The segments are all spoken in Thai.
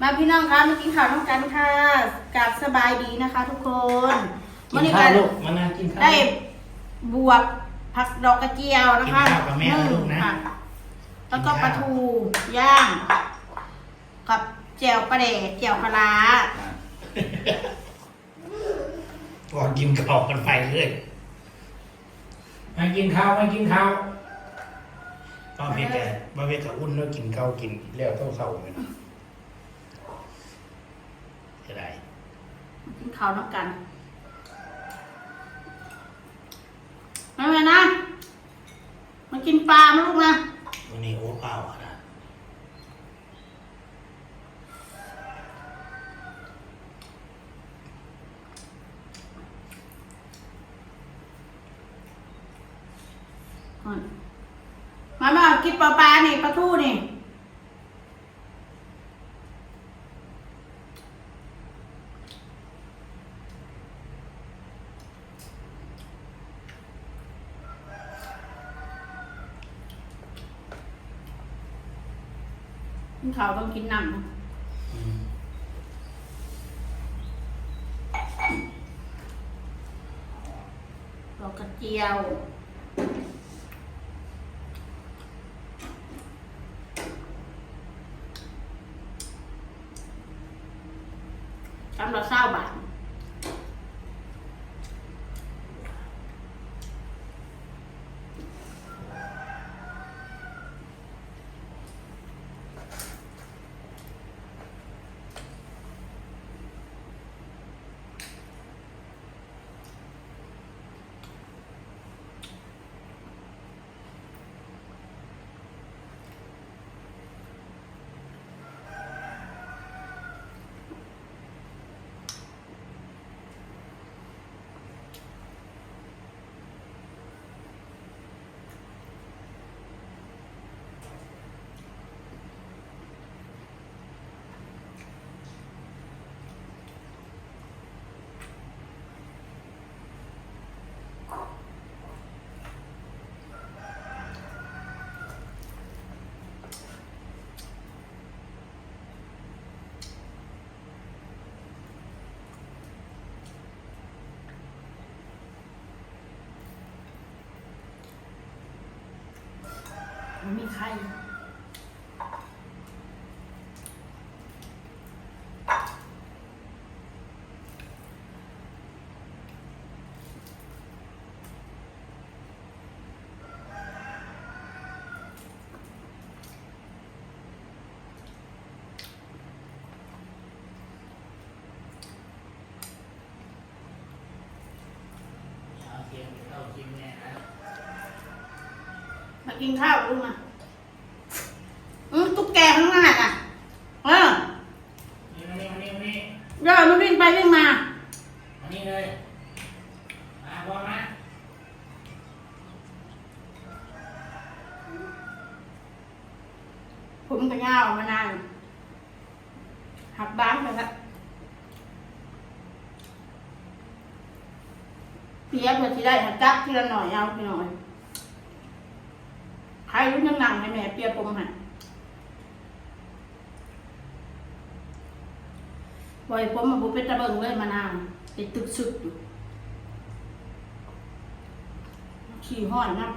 มาพี่น้องคะมากินข้าวน้องกันค่ะกับสบายดีนะคะ ทุกคนกินข้าวลูกมานั่งกินข้าวได้บวบผักดอกกระเจียวนะคะกินข้าวกับแม่นะลูกนะค่แล้วก็กินปข้าวลาทูย่างกับแจ่วปลาแดกแจ่วปลาร้าก่อนกินข้าวกันไปเลยมากินข้าวมากินข้าวป้าเพชรแกป้าเพชรกับอุ่นแล้วกินข้าวกินแล้วเท่าเท่าเลยนะ จะได้กินข้าวน้องกันไม่เป็นนะมากินปลามาลูกนะวันนี้โอ้เปล่าอะนะมามากินปลาปลานี่ปลาทูนี่ ข้าวต้องกินน้ำนะอืมดอกกระเจียว มันมีไข่เอาเทียมเข้ากินแม่นะ มา กินข้าวลูกมาอืมตุ๊กแกข้างหน้าอะเออนี่มานี่มานี่มานี่เดี๋ยวมันวิ่งไปวิ่งมามานี่เลยมาพร้อมนะผมก็ย่าวมานานหักบ้านไปละเปียกเพื่อที่ได้หักจับทีละหน่อยเอาทีหน่อย ใครรู้ยังหนังให้แม่เปียกผมหันบ่อยผมมาบุเป็นตะเบิงเลยมานานติดตึกสุดอยู่ขี่ห้อนนะ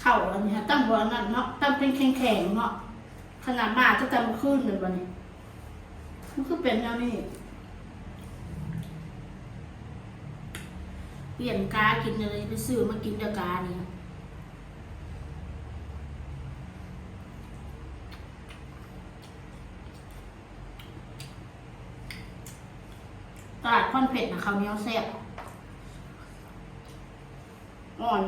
เข่าอันนี้ฮะตั้งบนนั้นเนาะตั้งเป็นแข็งๆเนาะขนาดมาจะจำขึ้นเลยวันนี้มันคือเป็นแนวนี้เปลี่ยนกากินอะไรไปซื้อมากินเดยวกานี่ตลาดคอนเผ็ดนะเขาวเหนียวแซ่บอ่อน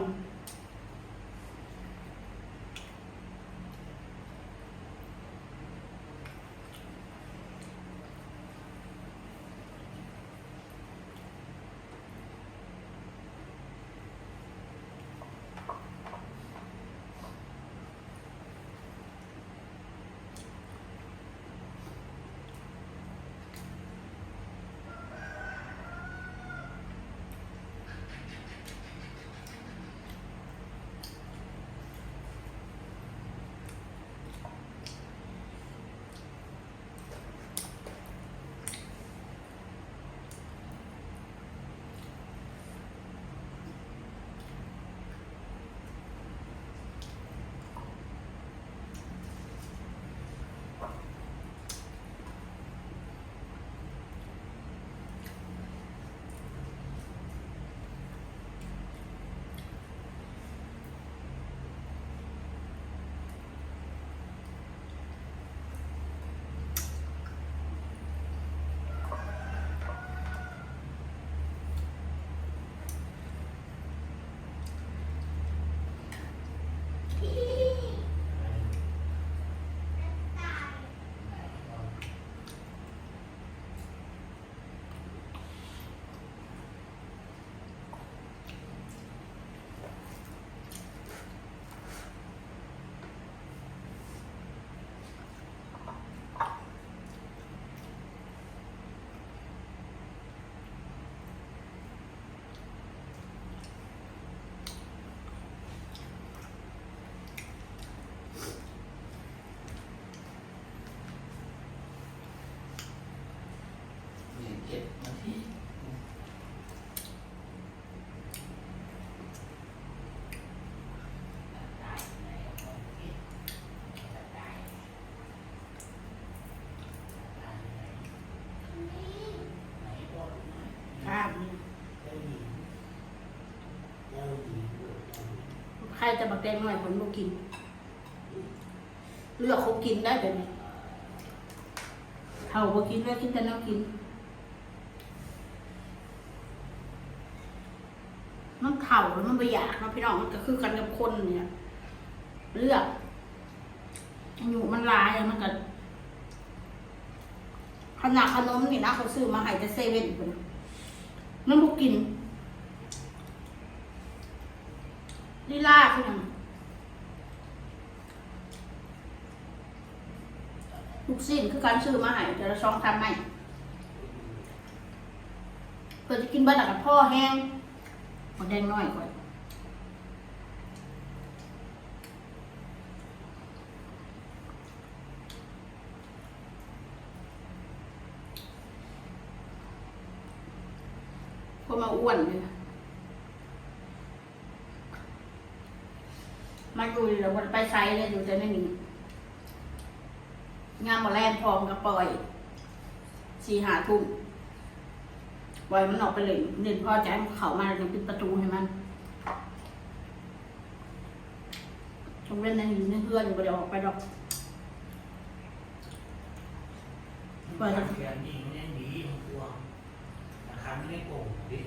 รจะบักแดงหน่อยผลบ่กิน เลือกเขากินได้แบบนี้เขาบ่กินแล้วกินแต่น้ำกิน มันเข่าแล้วมันไม่อยากนะพี่น้องมันก็คือกันกับคนเนี่ย เลือกอยู่มันลายมันก็ขนาดขนมนี่นะเขาซื้อมาให้แต่เซเว่นคนมันบ่กิน ลีลาคือหยังลูกสิ้นคือการซื้อมาให้แต่ละช่องทำให้เพื่อจะกินเบ้านกับพ่อแห้งหมแดงน้อยก่อนพอมาอ้วนเลยมา อยู่แล้วมันไปไซเลยอยู่แต่ไม่มีงานมาแรงพร้อมกับปล่อยสี่หาทุ่มปล่อยมันออกไปเลยเด่นพ่อใจมันเขามาจะปิดประตูให้มันตรงเล่นนั่นอยู่ในเพื่อนอยู่ก็เดี๋ยวออกไปดอกเปิดเขียนดีไม่ได้ดีมันกลัวราคาไม่ได้โกงดิ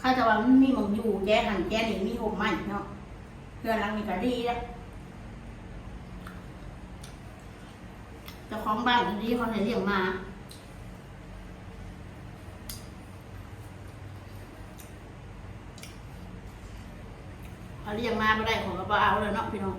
ข้าจะว่ามันมีหมองอยู่แกหันแกนี่มีหมไม้เนาะเพื่อนรังนี่ก็ดีแล้วเจ้าของบ้านดีเขาให้เลี้ยงมาเขาเลี้ยงมาไม่ได้ของกระเป๋าเลยเนาะพี่น้อง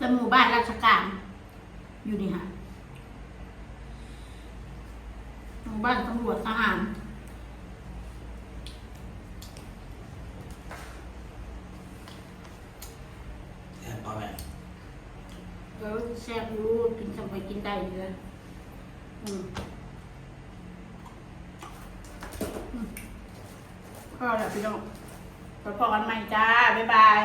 จะหมู่บ้านราชการ อยู่นี่ค่ะหมู่บ้านตำรวจทหารแต่พอแบบอแซ่บอยู่กินสมัยกินได้เลยอืมอืมพอแล้วพี่น้องไปพอกันใหม่จ้า บ๊ายบาย